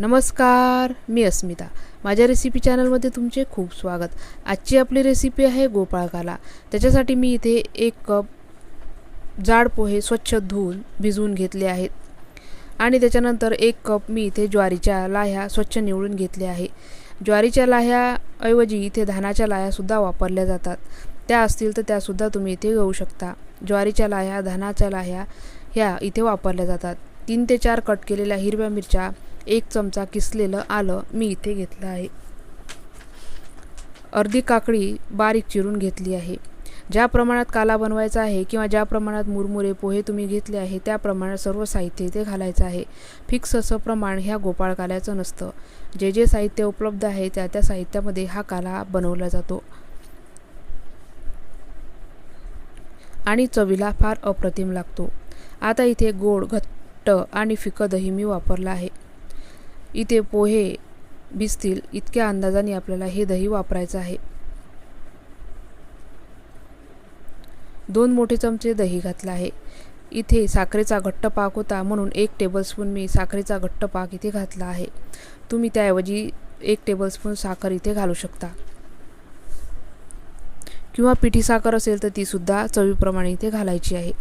नमस्कार मी अस्मिता. माझ्या रेसिपी चॅनलमध्ये तुमचे खूप स्वागत. आजची आपली रेसिपी आहे गोपाळकाला. त्याच्यासाठी मी इथे एक कप जाड पोहे स्वच्छ धुवून भिजवून घेतले आहेत. आणि त्याच्यानंतर एक कप मी इथे ज्वारीच्या लाह्या स्वच्छ निवडून घेतले आहे. ज्वारीच्या लाह्याऐवजी इथे धानाच्या लाह्यासुद्धा वापरल्या जातात. त्या असतील तर त्यासुद्धा तुम्ही इथे घेऊ शकता. ज्वारीच्या लाह्या धानाच्या लाह्या ह्या इथे वापरल्या जातात. तीन ते चार कट केलेल्या हिरव्या मिरच्या एक चमचा किसलेलं आलं मी इथे घेतलं आहे. अर्धी काकडी बारीक चिरून घेतली आहे. ज्या प्रमाणात काला बनवायचा आहे किंवा ज्या प्रमाणात मुरमुरे पोहे तुम्ही घेतले आहे त्या प्रमाणात सर्व साहित्य इथे घालायचं आहे. फिक्स असं प्रमाण ह्या गोपाळ काल्याचं नसतं. जे जे साहित्य उपलब्ध आहे त्या त्या साहित्यामध्ये हा काला बनवला जातो. आणि चवीला फार अप्रतिम लागतो. आता इथे गोड घट्ट आणि फिकं दही मी वापरलं आहे. इथे पोहे भिजतील इतक्या अंदाजाने आपल्याला हे दही वापरायचं आहे. दोन मोठे चमचे दही घातला आहे. इथे साखरेचा घट्ट पाक होता म्हणून एक टेबलस्पून मी साखरेचा घट्ट पाक इथे घातला आहे. तुम्ही त्याऐवजी एक टेबलस्पून साखर इथे घालू शकता. किंवा पिठी साखर असेल तर तीसुद्धा चवीप्रमाणे इथे घालायची आहे.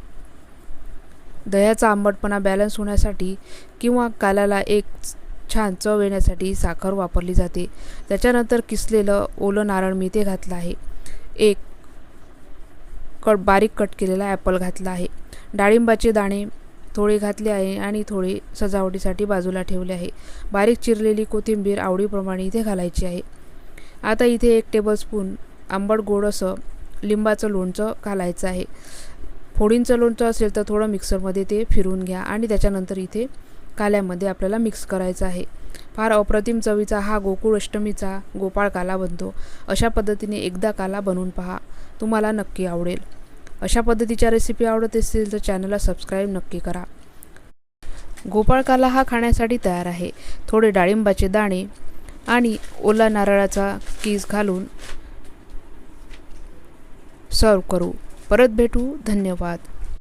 दह्याचा आंबटपणा बॅलन्स होण्यासाठी किंवा काल्याला एक छान चव येण्यासाठी साखर वापरली जाते. त्याच्यानंतर किसलेलं ओलं नारळ मी ते घातलं आहे. एक कट बारीक कट केलेला ॲपल घातला आहे. डाळिंबाचे दाणे थोडे घातले आहे आणि थोडे सजावटीसाठी बाजूला ठेवले आहे. बारीक चिरलेली कोथिंबीर आवडीप्रमाणे इथे घालायची आहे. आता इथे एक टेबलस्पून आंबट गोड असं लिंबाचं लोणचं घालायचं आहे. फोडींचं लोणचं असेल तर थोडं मिक्सरमध्ये ते फिरून घ्या आणि त्याच्यानंतर इथे काल्यामध्ये आपल्याला मिक्स करायचं आहे. फार अप्रतिम चवीचा हा गोकुळ अष्टमीचा गोपाळ काला बनतो. अशा पद्धतीने एकदा काला बनवून पहा. तुम्हाला नक्की आवडेल. अशा पद्धतीच्या रेसिपी आवडत असतील तर चॅनलला सबस्क्राईब नक्की करा. गोपाळ काला हा खाण्यासाठी तयार आहे. थोडे डाळिंबाचे दाणे आणि ओला नारळाचा कीज घालून सर्व करू. परत भेटू. धन्यवाद.